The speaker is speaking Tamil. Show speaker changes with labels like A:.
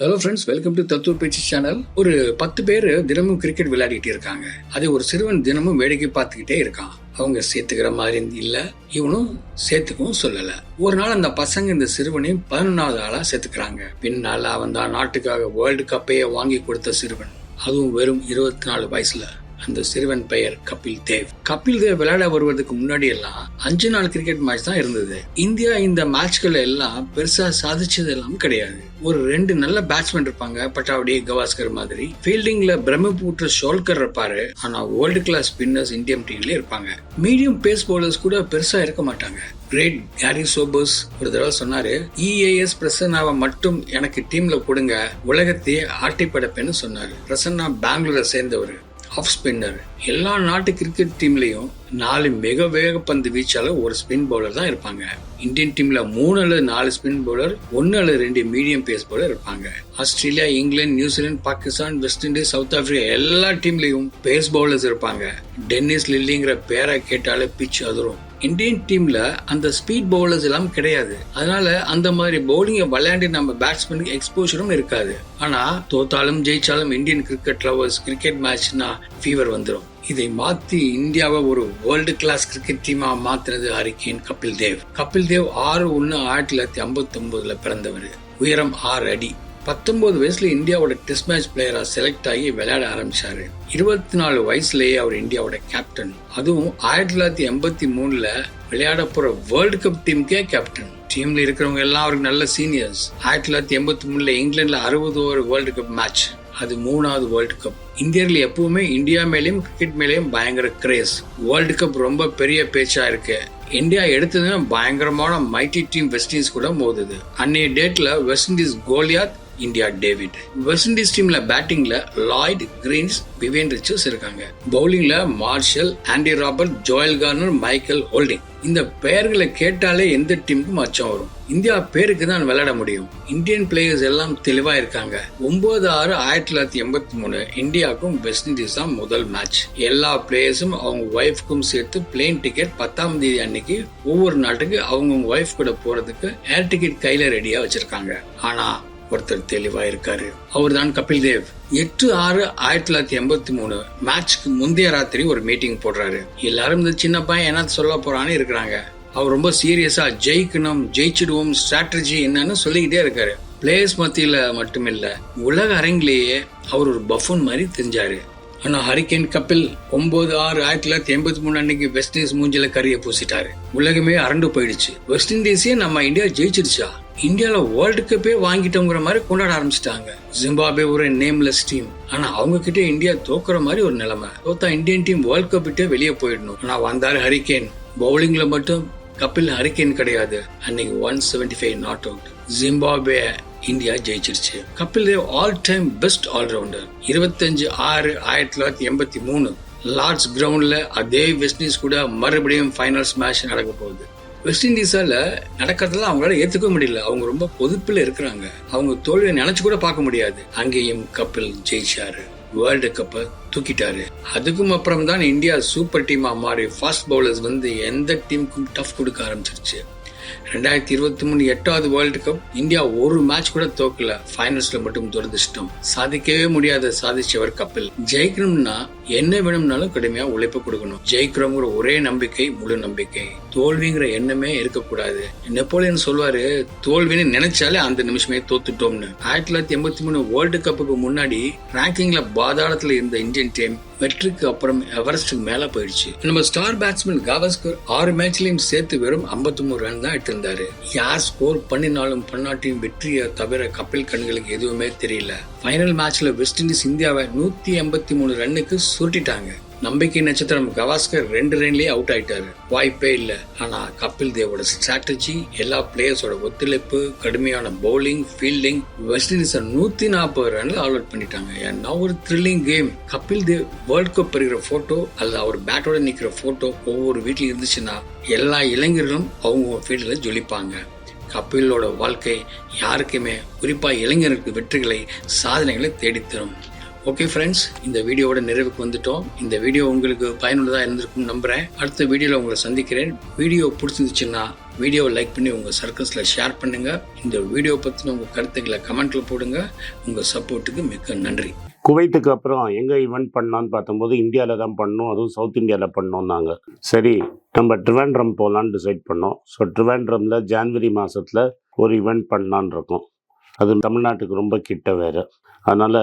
A: ஹலோ ஃப்ரெண்ட்ஸ் வெல்கம் டு தத்துவ பேச்சு சேனல் ஒரு பத்து பேர் தினமும் கிரிக்கெட் விளையாடிட்டு இருக்காங்க. அதை ஒரு சிறுவன் தினமும் வேடிக்கை பார்த்துக்கிட்டே இருக்கான். அவங்க சேர்த்துக்கிற மாதிரி இல்ல இவனும் சேர்த்துக்கவும் சொல்லல. ஒரு நாள் அந்த பசங்க இந்த சிறுவனையும் பதினொன்னாவது ஆளா சேர்த்துக்கிறாங்க. பின்னால அவன் தான் நாட்டுக்காக வேர்ல்டு கப்பையே வாங்கி கொடுத்த சிறுவன். அதுவும் வெறும் இருபத்தி நாலு வயசுல. அந்த சிறுவன் பெயர் கபில் தேவ். கபில் தேவ் விளையாட வருவதற்கு முன்னாடி எல்லாம் அஞ்சு நாள் கிரிக்கெட் மேட்ச் தான் இருந்தது. இந்தியா இந்த மேட்ச்கள் எல்லாம் பெருசா சாதிச்சது எல்லாம் கிடையாது. ஒரு ரெண்டு நல்ல பேட்ஸ்மேன் இருப்பாங்க பட்டாவடி கவாஸ்கர் மாதிரி. ஃபீல்டிங்ல பிரம்மபுத்திர ஷோல்கர் இருப்பாரு. ஆனா வேர்ல்டு கிளாஸ் ஸ்பின்னர்ஸ் இந்தியன் டீம்ல இருப்பாங்க. மீடியம் பேஸ் பவுலர்ஸ் கூட பெருசா இருக்க மாட்டாங்க. கிரேட் கேரி சோபர்ஸ் ஒரு தடவை சொன்னாரு இஏஎஸ் பிரசன்னாவை மட்டும் எனக்கு டீம்ல கொடுங்க உலகத்தையே ஆட்டி படைப்பேன்னு சொன்னாரு. பிரசன்னா பெங்களூரை சேர்ந்தவர். ஆஃப் ஸ்பின்னர் எல்லா நாட்டு கிரிக்கெட் டீம்லேயும் நாலு மிக வேக பந்து வீச்சாளர் ஒரு ஸ்பின் பவுலர் தான் இருப்பாங்க. இந்தியன் டீம்ல மூணு அல்லது நாலு ஸ்பின் பவுலர் ஒன்னு அல்லது ரெண்டு மீடியம் பேஸ் பவுலர் இருப்பாங்க. Australia England New Zealand Pakistan West Indies South Africa எல்லா டீம்லயும் பேஸ் பவுலர்ஸ் இருப்பாங்க. டென்னிஸ் லில்லிங்கிற பேரை கேட்டாலே பிச் அதிரும். இந்தியன் டீம்ல அந்த ஸ்பீட் பவுலர்ஸ் எல்லாம் கிடையாது. அதனால அந்த மாதிரி பவுலிங்கை விளையாண்டு நம்ம பேட்ஸ்மேனுக்கு எக்ஸ்போஷரும் இருக்காது. ஆனா தோத்தாலும் ஜெயிச்சாலும் இந்தியன் கிரிக்கெட் லவர்ஸ் கிரிக்கெட் மேட்ச்னா ஃபீவர் வந்துடும் இதை மாத்தி இந்தியாவை ஒரு வேர்ல்டு கிளாஸ் கிரிக்கெட் டீமா மாத்தினது ஹரிகேன் கபில் தேவ் கபில் தேவ் ஆறு ஒன்னு ஆயிரத்தி தொள்ளாயிரத்தி ஐம்பத்தி ஒன்பதுல பிறந்தவர். உயரம் ஆறு அடி. பத்தொன்பது வயசுல இந்தியாவோட டெஸ்ட் மேட்ச் பிளேயரா செலக்ட் ஆகி விளையாட ஆரம்பிச்சாரு. இருபத்தி நாலு வயசுலயே அவர் இந்தியாவோட கேப்டன் அதுவும் ஆயிரத்தி தொள்ளாயிரத்தி எண்பத்தி மூணுல விளையாட போற வேர்ல்டு கப் டீமுக்கே கேப்டன் டீம்ல இருக்கிறவங்க எல்லாம் அவருக்கு நல்ல சீனியர்ஸ் ஆயிரத்தி தொள்ளாயிரத்தி எண்பத்தி மூணுல இங்கிலாந்துல அறுபது ஓவர் வேர்ல்டு கப் மேட்ச் அது மூணாவது வேர்ல்டு கப் இந்தியர்கள் எப்பவுமே இந்தியா மேலேயும் கிரிக்கெட் மேலேயும் பயங்கர கிரேஸ் வேர்ல்டு கப் ரொம்ப பெரிய பேச்சா இருக்கு. இந்தியா எடுத்ததுன்னா பயங்கரமான மைட்டி டீம் வெஸ்ட் இண்டீஸ் கூட மோதுது. அன்னைய டேட்ல West Indies Goliath India David. West Indies டீம்ல பேட்டிங்ல லாய்ட் கிரீன்ஸ் விவேன் ரிச்சர்ஸ் இருக்காங்க. பவுலிங்ல Marshall Andy Roberts Joel Garner Michael Holding இந்த பெயர்களை கேட்டாலே எந்த டீமுக்கும் அச்சம் வரும். இந்தியா பேருக்கு தான் விளையாட முடியும். இந்தியன் பிளேயர்ஸ் எல்லாம் தெளிவா இருக்காங்க. ஒன்பது ஆறு ஆயிரத்தி தொள்ளாயிரத்தி எண்பத்தி மூணு இந்தியாவுக்கும் வெஸ்ட் இண்டீஸ் தான் முதல் மேட்ச் எல்லா பிளேயர்ஸும் அவங்க ஒய்ஃப்க்கும் சேர்த்து பிளேன் டிக்கெட் பத்தாம் தேதி அன்னைக்கு ஒவ்வொரு நாட்டுக்கு அவங்க ஒய்ஃப் கூட போறதுக்கு ஏர் டிக்கெட் கையில ரெடியா வச்சிருக்காங்க. ஆனா ஒருத்தர் தெளிவா இருக்காரு அவர் தான் கபில் தேவ் எட்டு ஆறு ஆயிரத்தி தொள்ளாயிரத்தி எண்பத்தி மூணு மேட்ச்க்கு முந்தைய ராத்திரி ஒரு மீட்டிங் போடுறாரு. எல்லாரும் இந்த சின்ன பையன் என்ன சொல்ல போறான்னு இருக்கிறாங்க. அவர் ரொம்ப சீரியஸா ஜெயிக்கணும் ஜெயிச்சிடுவோம் ஸ்ட்ராட்டஜி என்னன்னு சொல்லிக்கிட்டே இருக்காரு. பிளேயர்ஸ் மத்தியில மட்டுமில்ல உலக அரங்கிலேயே அவர் ஒரு பஃபன் மாதிரி தெரிஞ்சாரு. ஆனா ஹரிகேன் கபில் ஒன்பது ஆறு ஆயிரத்தி தொள்ளாயிரத்தி எண்பத்தி மூணு அன்னைக்கு வெஸ்ட் இண்டீஸ் மூஞ்சில கறியை பூசிட்டாரு. உலகமே அரண்டு போயிடுச்சு. வெஸ்ட் இண்டீஸே நம்ம இந்தியா ஜெயிச்சிருச்சா இந்தியாவில் வேர்ல்டு கப்பே வாங்கிட்டோங்கிற மாதிரி கொண்டாட ஆரம்பிச்சிட்டாங்க. ஜிம்பாபே ஒரு நேம்லெஸ் டீம் ஆனா அவங்க கிட்ட இந்தியா தோக்குற மாதிரி ஒரு நிலைமை. தோத்தா இந்தியன் டீம் வேர்ல்ட் கப் விட்டே வெளியே போயிடணும். ஆனா வந்தாரு ஹரிகேன் பவுலிங்ல மட்டும் கப்பில் ஹரிகேன் கிடையாது. அன்னைக்கு one seventy five not out Zimbabwe India ஜெயிச்சிருச்சு. Kapil Dev all time best allrounder இருபத்தஞ்சு ஆறு ஆயிரத்தி தொள்ளாயிரத்தி எண்பத்தி மூணு. லார்ட்ஸ் கிரவுண்ட்ல அதே வெஸ்ட் இண்டீஸ் கூட மறுபடியும் ஃபைனல்ஸ் மேட்ச் நடக்க போகுது. வெஸ்ட் இண்டீஸால நடக்கிறதெல்லாம் அவங்களால ஏத்துக்க முடியல. அவங்க ரொம்ப பொதுப்பில் இருக்கிறாங்க. அவங்க தோல்வியை நினைச்சு கூட பார்க்க முடியாது. அங்கேயும் கப்பில் ஜெயிச்சாரு. வேர்ல்டு கப்பை தூக்கிட்டாரு. அதுக்கும் அப்புறம் தான் இந்தியா சூப்பர் டீமா மாறி ஃபாஸ்ட் பவுலர்ஸ் வந்து எந்த டீமுக்கும் டஃப் கொடுக்க ஆரம்பிச்சிருச்சு. ரெண்டாயிரத்தி இருபத்தி மூணு எட்டாவது வேர்ல்டு கப் இந்தியா ஒரு மேட்ச் கூட தோக்கல. ஃபைனல்ஸ்ல மட்டும் துரதிஷ்டம் சாதிக்கவே முடியாத சாதிச்சவர் கப்பில். ஜெயிக்கணும்னா என்ன வேணும்னாலும் கடுமையா உழைப்பு கொடுக்கணும். ஜெயிக்கிறோங்கிற ஒரே நம்பிக்கை முழு நம்பிக்கை. தோல்விங்கிற எண்ணமே இருக்கக்கூடாது. நெப்போலியன் சொல்வாரு தோல்வின்னு நினைச்சாலே அந்த நிமிஷமே தோத்துட்டோம்னு. ஆயிரத்தி தொள்ளாயிரத்தி எண்பத்தி மூணு வேர்ல்டு கப்புக்கு முன்னாடி ரேங்கிங்ல பாதாளத்துல இருந்த இந்தியன் டீம் வெற்றிக்கு அப்புறம் எவரெஸ்ட் மேல போயிடுச்சு. நம்ம ஸ்டார் பேட்ஸ்மேன் காவஸ்கர் ஆறு மேட்ச்லயும் சேர்த்து வெறும் 53 ரன் தான் எடுத்திருந்தாரு. யார் ஸ்கோர் பண்ணினாலும் பன்னாட்டின் வெற்றியை தவிர கபில் கண்களுக்கு எதுவுமே தெரியல. ஃபைனல் மேட்ச்ல வெஸ்ட் இண்டீஸ் இந்தியாவை நூத்தி எண்பத்தி மூணு ரன்னுக்கு சுருட்டிட்டாங்க. நம்பிக்கை நட்சத்திரம் கவாஸ்கர் ரெண்டு ரன்லயே அவுட் ஆயிட்டாரு. வாய்ப்பே இல்ல. ஆனா கபில் தேவோட ஸ்ட்ராட்டஜி எல்லா பிளேயர்ஸோட ஒத்துழைப்பு கடுமையான பவுலிங் ஃபீல்டிங் வெஸ்ட் இண்டீஸ் நூத்தி நாற்பது ரன்ல ஆல் அவுட் பண்ணிட்டாங்க. ஏன்னா ஒரு thrilling game Kapil Dev world cup பெறுகிற போட்டோ அல்லது அவர் பேட்டோட நிக்கிற போட்டோ ஒவ்வொரு வீட்லயும் இருந்துச்சுன்னா எல்லா இளைஞர்களும் அவங்க ஃபீல்டில் ஜொலிப்பாங்க. கபிலோட வாழ்க்கை யாருக்குமே குறிப்பா இளைஞருக்கு வெற்றிகளை சாதனைகளை தேடித்தரும். ஓகே ஃப்ரெண்ட்ஸ் இந்த வீடியோவோட நிறைவுக்கு வந்துட்டோம். இந்த வீடியோ உங்களுக்கு பயனுள்ளதாக இருந்திருக்கும் நம்புகிறேன் அடுத்த வீடியோவில் உங்களை சந்திக்கிறேன். வீடியோ பிடிச்சிருந்துச்சுன்னா வீடியோவை லைக் பண்ணி உங்கள் சர்க்கிள்ஸில் ஷேர் பண்ணுங்கள் இந்த வீடியோ பற்றின உங்கள் கருத்துக்களை கமெண்ட்டில் போடுங்க. உங்கள் சப்போர்ட்டுக்கு மிக்க நன்றி.
B: குவைத்துக்கு அப்புறம் எங்கே ஈவெண்ட் பண்ணான்னு பார்த்தம்போது இந்தியாவில் தான் பண்ணோம். அதுவும் சவுத் இந்தியாவில் பண்ணோம்னாங்க சரி நம்ம ட்ரிவாண்ட்ரம் போகலான்னு டிசைட் பண்ணோம். ஸோ ட்ரிவாண்ட்ரமில் ஜான்வரி மாதத்தில் ஒரு ஈவெண்ட் பண்ணலான்னு இருக்கோம். அது தமிழ்நாட்டுக்கு ரொம்ப கிட்ட வேறு. அதனால்